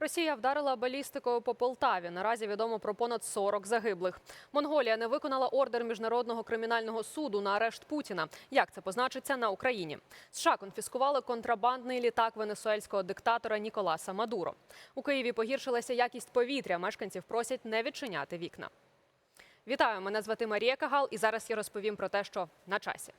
Росія вдарила балістикою по Полтаві. Наразі відомо про понад 40 загиблих. Монголія не виконала ордер міжнародного кримінального суду на арешт Путіна. Як це позначиться на Україні? США конфіскували контрабандний літак венесуельського диктатора Ніколаса Мадуро. У Києві погіршилася якість повітря. Мешканців просять не відчиняти вікна. Вітаю, мене звати Марія Кагал, і зараз я розповім про те, що на часі.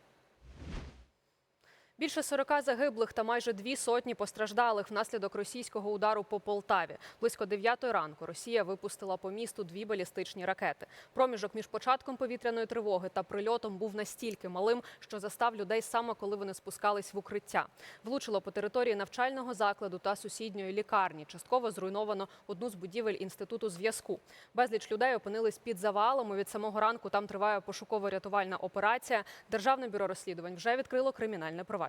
Більше 40 загиблих та майже дві сотні постраждалих внаслідок російського удару по Полтаві. Близько 9 ранку Росія випустила по місту дві балістичні ракети. Проміжок між початком повітряної тривоги та прильотом був настільки малим, що застав людей саме коли вони спускались в укриття. Влучило по території навчального закладу та сусідньої лікарні. Частково зруйновано одну з будівель інституту зв'язку. Безліч людей опинились під завалами. Від самого ранку там триває пошуково-рятувальна операція. Державне бюро розслідувань вже відкрило кримінальне провадження.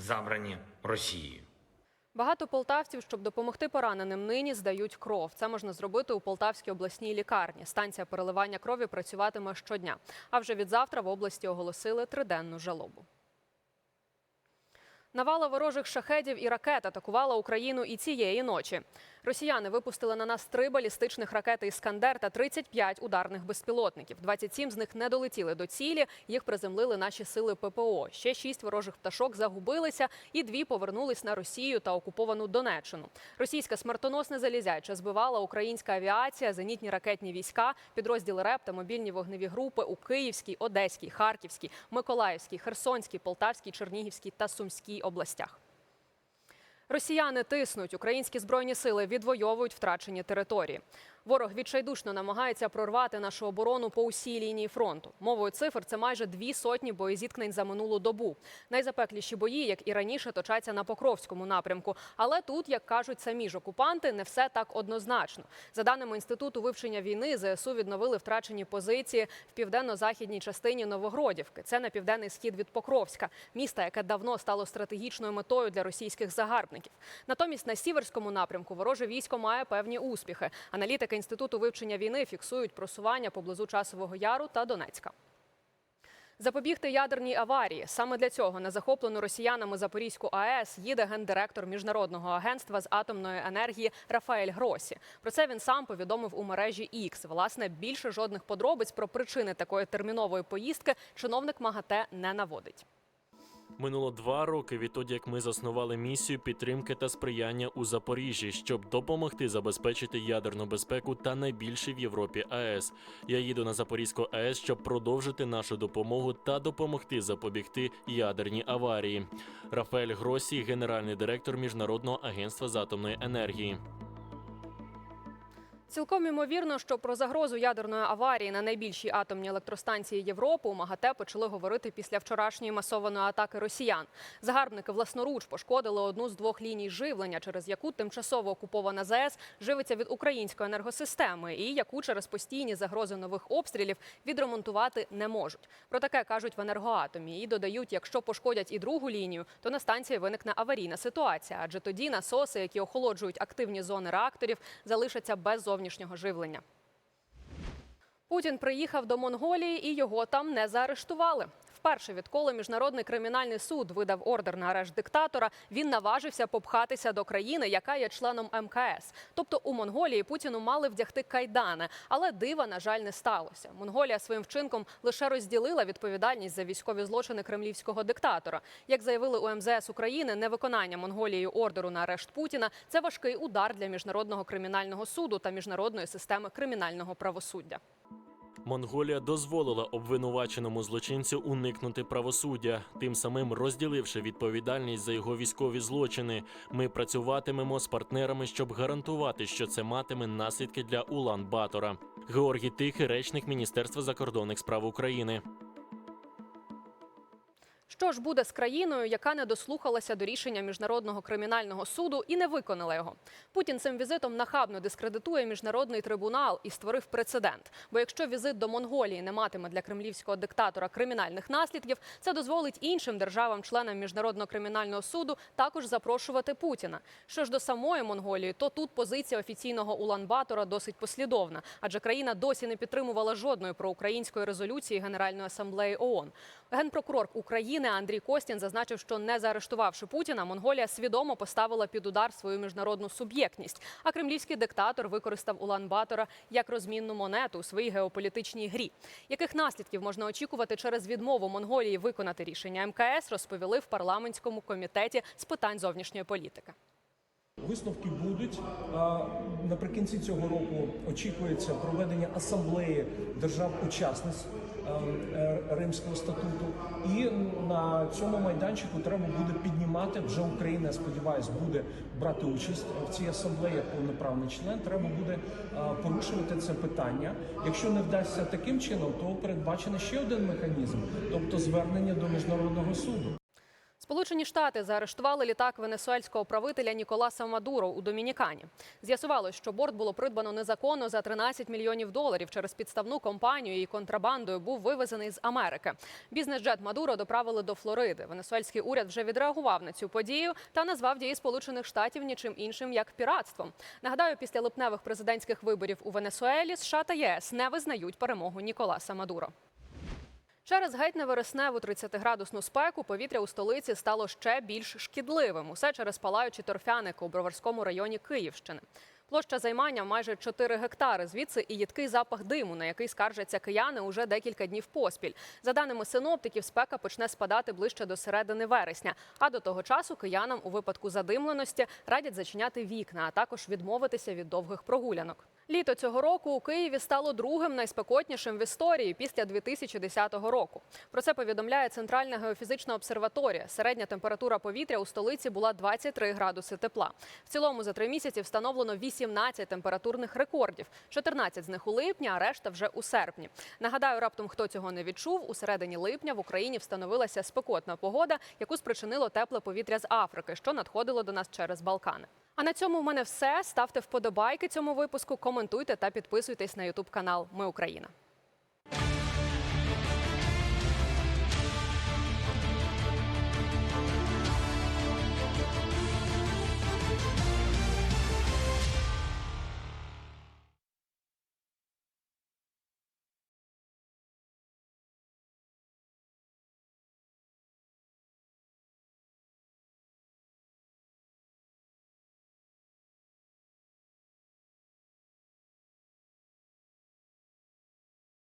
забрані Росією. Багато полтавців, щоб допомогти пораненим, нині здають кров. Це можна зробити у Полтавській обласній лікарні. Станція переливання крові працюватиме щодня. А вже від завтра в області оголосили триденну жалобу. Навала ворожих шахедів і ракет атакувала Україну і цієї ночі. Росіяни випустили на нас три балістичних ракети «Іскандер» та 35 ударних безпілотників. 27 з них не долетіли до цілі. Їх приземлили наші сили ППО. Ще шість ворожих пташок загубилися, і дві повернулись на Росію та окуповану Донеччину. Російська смертоносне залізяче збивала українська авіація, зенітні ракетні війська, підрозділи РЕП та мобільні вогневі групи у Київській, Одеській, Харківській, Миколаївській, Херсонській, Полтавській, Чернігівській та Сумській областях. Росіяни тиснуть, українські збройні сили відвоюють втрачені території. Ворог відчайдушно намагається прорвати нашу оборону по усій лінії фронту. Мовою цифр це майже дві сотні боєзіткнень за минулу добу. Найзапекліші бої, як і раніше, точаться на Покровському напрямку. Але тут, як кажуть самі ж окупанти, не все так однозначно. За даними інституту вивчення війни, ЗСУ відновили втрачені позиції в південно-західній частині Новогродівки. Це на південний схід від Покровська, міста, яке давно стало стратегічною метою для російських загарбників. Натомість на сіверському напрямку вороже військо має певні успіхи. Аналітики інституту вивчення війни фіксують просування поблизу часового яру та Донецька. Запобігти ядерній аварії саме для цього на захоплену росіянами Запорізьку АЕС їде гендиректор міжнародного агентства з атомної енергії Рафаель Гросі. Про це він сам повідомив у мережі X. Власне, більше жодних подробиць про причини такої термінової поїздки чиновник МАГАТЕ не наводить. Минуло два роки відтоді, як ми заснували місію підтримки та сприяння у Запоріжжі, щоб допомогти забезпечити ядерну безпеку та найбільший в Європі АЕС. Я їду на Запорізьку АЕС, щоб продовжити нашу допомогу та допомогти запобігти ядерній аварії. Рафаель Гросі, генеральний директор Міжнародного агентства з атомної енергії. Цілком імовірно, що про загрозу ядерної аварії на найбільшій атомній електростанції Європи у МАГАТЕ почали говорити після вчорашньої масованої атаки росіян. Загарбники власноруч пошкодили одну з двох ліній живлення, через яку тимчасово окупована ЗАЕС живиться від української енергосистеми, і яку через постійні загрози нових обстрілів відремонтувати не можуть. Про таке кажуть в енергоатомі і додають, якщо пошкодять і другу лінію, то на станції виникне аварійна ситуація, адже тоді насоси, які охолоджують активні зони реакторів, залишаться без зовнішнього живлення. Путін приїхав до Монголії і його там не заарештували. Вперше, відколи міжнародний кримінальний суд видав ордер на арешт диктатора, він наважився попхатися до країни, яка є членом МКС. Тобто у Монголії Путіну мали вдягти кайдани, але дива, на жаль, не сталося. Монголія своїм вчинком лише розділила відповідальність за військові злочини кремлівського диктатора. Як заявили у МЗС України, невиконання Монголією ордеру на арешт Путіна це важкий удар для міжнародного кримінального суду та міжнародної системи кримінального правосуддя. Монголія дозволила обвинуваченому злочинцю уникнути правосуддя, тим самим розділивши відповідальність за його військові злочини. Ми працюватимемо з партнерами, щоб гарантувати, що це матиме наслідки для Улан Батора. Георгій Тихий, речник Міністерства закордонних справ України. Що ж буде з країною, яка не дослухалася до рішення міжнародного кримінального суду і не виконала його? Путін цим візитом нахабно дискредитує міжнародний трибунал і створив прецедент. Бо якщо візит до Монголії не матиме для кремлівського диктатора кримінальних наслідків, це дозволить іншим державам-членам міжнародного кримінального суду також запрошувати Путіна. Що ж до самої Монголії, то тут позиція офіційного Улан-Батора досить послідовна, адже країна досі не підтримувала жодної проукраїнської резолюції Генеральної асамблеї ООН. Генпрокурор України Андрій Костін зазначив, що не заарештувавши Путіна, Монголія свідомо поставила під удар свою міжнародну суб'єктність. А кремлівський диктатор використав Улан-Батора як розмінну монету у своїй геополітичній грі. Яких наслідків можна очікувати через відмову Монголії виконати рішення МКС, розповіли в парламентському комітеті з питань зовнішньої політики. Висновки будуть наприкінці цього року. Очікується проведення асамблеї держав-учасниць Римського статуту, і на цьому майданчику треба буде піднімати вже Україна. Я сподіваюся, буде брати участь в цій асамблеї як повноправний член. Треба буде порушувати це питання. Якщо не вдасться таким чином, то передбачений ще один механізм, тобто звернення до міжнародного суду. Сполучені Штати заарештували літак венесуельського правителя Ніколаса Мадуро у Домінікані. З'ясувалось, що борт було придбано незаконно за 13 мільйонів доларів через підставну компанію і контрабандою був вивезений з Америки. Бізнес-джет Мадуро доправили до Флориди. Венесуельський уряд вже відреагував на цю подію та назвав дії Сполучених Штатів нічим іншим як піратством. Нагадаю, після липневих президентських виборів у Венесуелі США та єС не визнають перемогу Ніколаса Мадуро. Через геть невересневу 30-градусну спеку повітря у столиці стало ще більш шкідливим. Усе через палаючі торфяники у Броварському районі Київщини. Площа займання майже 4 гектари. Звідси і їдкий запах диму, на який скаржаться кияни уже декілька днів поспіль. За даними синоптиків, спека почне спадати ближче до середини вересня. А до того часу киянам у випадку задимленості радять зачиняти вікна, а також відмовитися від довгих прогулянок. Літо цього року у Києві стало другим найспекотнішим в історії після 2010 року. Про це повідомляє Центральна геофізична обсерваторія. Середня температура повітря у столиці була 23 градуси тепла. В цілому за три місяці встановлено 18 температурних рекордів. 14 з них у липні, а решта вже у серпні. Нагадаю, раптом хто цього не відчув. У середині липня в Україні встановилася спекотна погода, яку спричинило тепле повітря з Африки, що надходило до нас через Балкани. А на цьому в мене все. Ставте вподобайки цьому випуску, коментуйте та підписуйтесь на Ютуб канал Ми Україна.